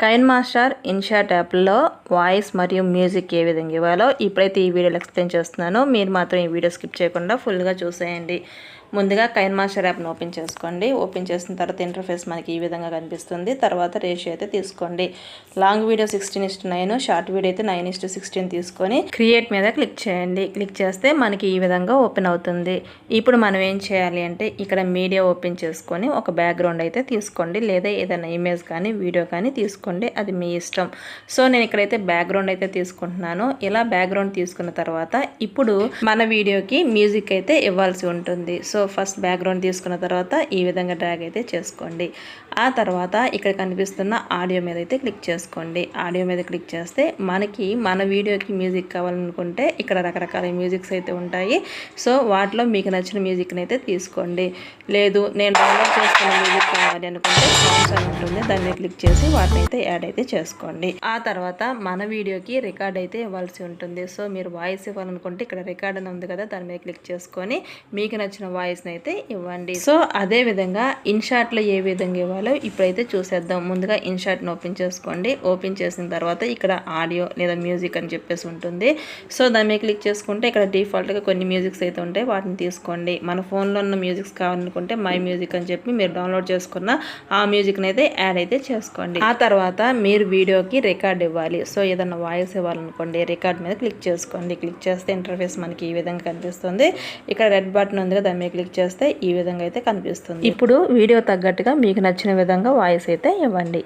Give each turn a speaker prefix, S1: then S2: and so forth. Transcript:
S1: Kine master INSAT యాప్లో voice మరియు music ఏ విధంగా ఇవ్వాలో ఇప్పుడైతే ఈ వీడియోలో ఎక్స్ప్లెయిన్ చేస్తున్నాను. మీరు మాత్రం ఈ వీడియో స్కిప్ చేయకుండా ఫుల్గా చూసేయండి. ముందుగా కైన్ మాస్టర్ యాప్ను ఓపెన్ చేసుకోండి. ఓపెన్ చేసిన తర్వాత ఇంటర్ఫేస్ మనకి ఈ విధంగా కనిపిస్తుంది. తర్వాత రేషియో అయితే తీసుకోండి. Long video sixteen is to nine short video అయితే నైన్ ఇస్ట్ సిక్స్టీన్ తీసుకొని క్రియేట్ మీద క్లిక్ చేయండి. క్లిక్ చేస్తే మనకి ఈ విధంగా ఓపెన్ అవుతుంది. ఇప్పుడు మనం ఏం చేయాలి అంటే ఇక్కడ మీడియా ఓపెన్ చేసుకొని ఒక బ్యాక్గ్రౌండ్ అయితే తీసుకోండి. లేదా ఏదైనా ఇమేజ్ కానీ వీడియో కానీ తీసుకోండి. అది మీ ఇష్టం. సో నేను ఇక్కడైతే బ్యాక్గ్రౌండ్ అయితే తీసుకుంటున్నాను. ఇలా బ్యాక్గ్రౌండ్ తీసుకున్న తర్వాత ఇప్పుడు మన వీడియోకి మ్యూజిక్ అయితే ఇవ్వాల్సి ఉంటుంది. సో ఫస్ట్ బ్యాక్గ్రౌండ్ తీసుకున్న తర్వాత ఈ విధంగా డ్రాగ్ అయితే చేసుకోండి. ఆ తర్వాత ఇక్కడ కనిపిస్తున్న ఆడియో మీద అయితే క్లిక్ చేసుకోండి. ఆడియో మీద క్లిక్ చేస్తే మనకి మన వీడియోకి మ్యూజిక్ కావాలనుకుంటే ఇక్కడ రకరకాల మ్యూజిక్స్ అయితే ఉంటాయి. సో వాటిలో మీకు నచ్చిన మ్యూజిక్ని అయితే తీసుకోండి. లేదు నేను డౌన్లోడ్ చేసుకున్న మ్యూజిక్ కావాలి అనుకుంటే సాంగ్స్ అని ఉంటుంది. దాన్ని క్లిక్ చేసి వాటిని అయితే యాడ్ అయితే చేసుకోండి. ఆ తర్వాత మన వీడియోకి రికార్డ్ అయితే ఇవ్వాల్సి ఉంటుంది. సో మీరు వాయిస్ ఇవ్వాలనుకుంటే ఇక్కడ రికార్డ్ అని ఉంది కదా దాని మీద క్లిక్ చేసుకొని మీకు నచ్చిన వాయిస్ని అయితే ఇవ్వండి. సో అదే విధంగా ఇన్షాట్లో ఏ విధంగా ఇవ్వాలో ఇప్పుడైతే చూసేద్దాం. ముందుగా ఇన్షాట్ని ఓపెన్ చేసుకోండి. ఓపెన్ చేసిన తర్వాత ఇక్కడ ఆడియో లేదా మ్యూజిక్ అని చెప్పేసి ఉంటుంది. సో దాని మీద క్లిక్ చేసుకుంటే ఇక్కడ డిఫాల్ట్గా కొన్ని మ్యూజిక్స్ అయితే ఉంటాయి. వాటిని తీసుకోండి. మన ఫోన్లో ఉన్న మ్యూజిక్స్ కావాలనుకుంటే మై మ్యూజిక్ అని చెప్పి మీరు డౌన్లోడ్ చేసుకున్న ఆ మ్యూజిక్ని అయితే యాడ్ అయితే చేసుకోండి. ఆ తర్వాత తర్వాత మీరు వీడియోకి రికార్డ్ ఇవ్వాలి. సో ఏదైనా వాయిస్ ఇవ్వాలనుకోండి రికార్డ్ మీద క్లిక్ చేసుకోండి. క్లిక్ చేస్తే ఇంటర్ఫేస్ మనకి ఈ విధంగా కనిపిస్తుంది. ఇక్కడ రెడ్ బటన్ ఉంది కదా దాని మీద క్లిక్ చేస్తే ఈ విధంగా అయితే కనిపిస్తుంది. ఇప్పుడు వీడియో తగ్గట్టుగా మీకు నచ్చిన విధంగా వాయిస్ అయితే ఇవ్వండి.